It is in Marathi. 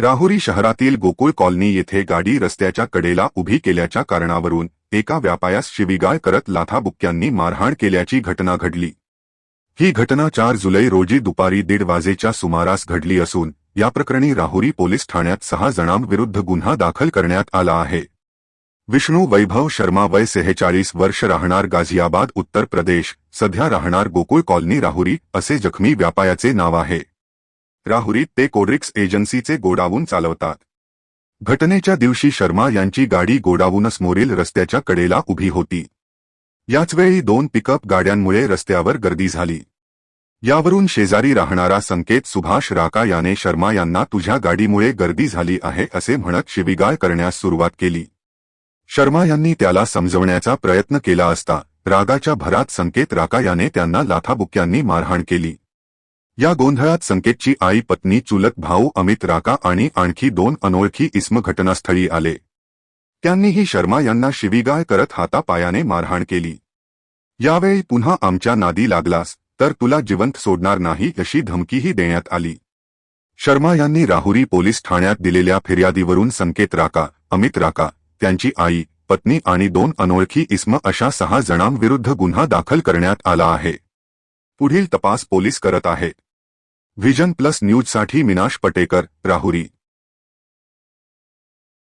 राहुरी शहरातील गोकुळ कॉलनी येथे गाडी रस्त्याच्या कडेला उभी केल्याच्या कारणावरून एका व्यापायास शिविगाळ करत लाथाबुक्क्यांनी मारहाण केल्याची घटना घडली. ही घटना चार जुलै रोजी दुपारी दीड वाजेच्या सुमारास घडली असून या प्रकरणी राहुरी पोलीस ठाण्यात सहा जणांविरुद्ध गुन्हा दाखल करण्यात आला आहे. विष्णू वैभव शर्मा वय सेहेचाळीस वर्ष राहणार गाझियाबाद उत्तर प्रदेश. सध्या राहणार गोकुळ कॉलनी राहुरी असे जखमी व्यापायाचे नाव आहे. राहुरीत ते कोड्रिक्स एजन्सीचे गोडाऊन चालवतात. घटनेच्या दिवशी शर्मा यांची गाडी गोडाऊनसमोरील रस्त्याच्या कडेला उभी होती. याचवेळी दोन पिकअप गाड्यांमुळे रस्त्यावर गर्दी झाली. यावरून शेजारी राहणारा संकेत सुभाष राका याने शर्मा यांना तुझ्या गाडीमुळे गर्दी झाली आहे असे म्हणत शिवीगाळ करण्यास सुरुवात केली. शर्मा यांनी त्याला समजवण्याचा प्रयत्न केला असता रागाच्या भरात संकेत राका याने त्यांना लाथाबुक्यांनी मारहाण केली. या गोंधळात संकेतची आई पत्नी चुलत भाऊ अमित राका आणि आणखी दोन अनोळखी इस्म घटनास्थळी आले. त्यांनीही शर्मा यांना शिवीगाळ करत हातापायाने मारहाण केली. यावेळी पुन्हा आमच्या नादी लागलास तर तुला जिवंत सोडणार नाही अशी धमकीही देण्यात आली. शर्मा यांनी राहुरी पोलीस ठाण्यात दिलेल्या फिर्यादीवरून संकेत राका अमित राका त्यांची आई पत्नी आणि दोन अनोळखी इस्म अशा सहा जणांविरुद्ध गुन्हा दाखल करण्यात आला आहे. पुढील तपास पोलीस करत आहेत. व्हिजन प्लस न्यूजसाठी मिनाश पटेकर राहुरी.